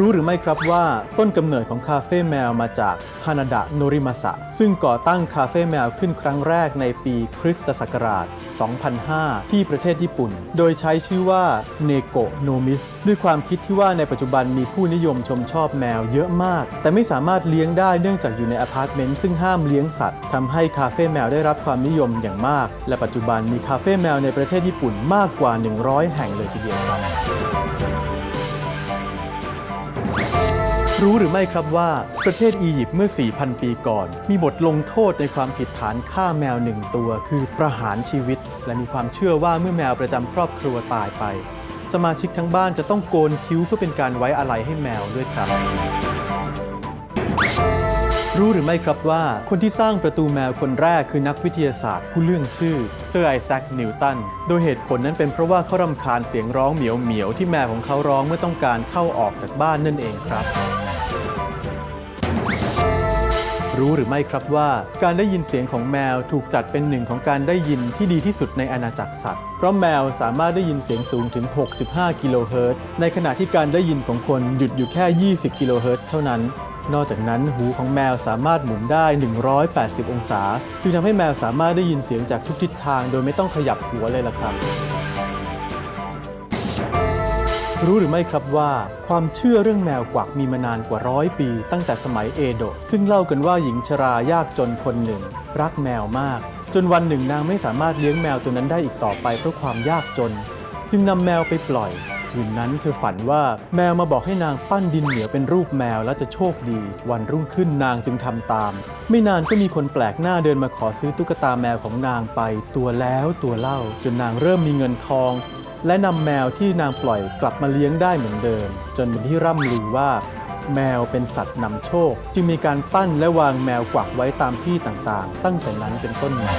รู้หรือไม่ครับว่าต้นกำเนิดของคาเฟ่แมวมาจากฮานาดะโนริมาสะซึ่งก่อตั้งคาเฟ่แมวขึ้นครั้งแรกในปีคริสตศักราช 2005 ที่ประเทศญี่ปุ่น โดยใช้ชื่อว่าเนโกโนมิสด้วยความคิดที่ว่าในปัจจุบันมีผู้นิยมชมชอบแมวเยอะมาก แต่ไม่สามารถเลี้ยงได้เนื่องจากอยู่ในอพาร์ตเมนต์ซึ่งห้ามเลี้ยงสัตว์ทำให้คาเฟ่แมวได้รับความนิยมอย่างมาก และปัจจุบันมีคาเฟ่แมวในประเทศญี่ปุ่นมากกว่า 100 แห่งเลยทีเดียวครับ รู้หรือไม่ครับว่าประเทศอียิปต์เมื่อ 4,000 ปีก่อน มีบทลงโทษในความผิดฐานฆ่าแมวหนึ่งตัว คือประหารชีวิต และมีความเชื่อว่าเมื่อแมวประจำครอบครัวตายไป สมาชิกทั้งบ้านจะต้องโกนคิ้วเพื่อเป็นการไว้อาลัยให้แมวด้วยครับ รู้หรือไม่ครับว่า คนที่สร้างประตูแมวคนแรกคือนักวิทยาศาสตร์ผู้เรื่องชื่อเซอร์ไอแซคนิวตันโดยเหตุผลนั้นเป็นเพราะว่าเขารำคาญเสียงร้องเหมียวเหมียวที่แมวของเขาร้องเมื่อต้องการเข้าออกจากบ้านนั่นเองครับ รู้หรือไม่ครับว่า การได้ยินเสียงของแมวถูกจัดเป็นหนึ่งของการได้ยินที่ดีที่สุดในอาณาจักรสัตว์ เพราะแมวสามารถได้ยินเสียงสูงถึง 65 กิโลเฮิรตซ์ในขณะที่การได้ยินของคนหยุดอยู่แค่ 20 กิโลเฮิรตซ์เท่านั้น นอกจากนั้นหูของแมวสามารถหมุนได้ 180 องศา จึงทำให้แมวสามารถได้ยินเสียงจากทุกทิศทาง โดยไม่ต้องขยับหัวเลยล่ะครับ รู้หรือไม่ครับว่าความเชื่อเรื่องแมวกวักมีมานานกว่าร้อยปี ตั้งแต่สมัยเอโดะซึ่งเล่ากันว่าหญิงชรายากจนคนหนึ่ง รักแมวมาก จนวันหนึ่งนางไม่สามารถเลี้ยงแมวตัวนั้นได้อีกต่อไปเพราะความยากจน จึงนำแมวไปปล่อยคืนนั้นเธอฝันว่าแมวมาบอกให้นางปั้นดินเหนียวเป็นรูปแมวแล้วจะโชคดี วันรุ่งขึ้นนางจึงทำตาม ไม่นานก็มีคนแปลกหน้าเดินมาขอซื้อตุ๊กตาแมวของนางไป ตัวแล้วตัวเล่า จนนางเริ่มมีเงินทอง และนำแมวที่นางปล่อยกลับมาเลี้ยงได้เหมือนเดิม จนเป็นที่ร่ำลือว่า แมวเป็นสัตว์นำโชค จึงมีการปั้นและวางแมวกวักไว้ตามที่ต่างๆ ตั้งแต่นั้นเป็นต้นมา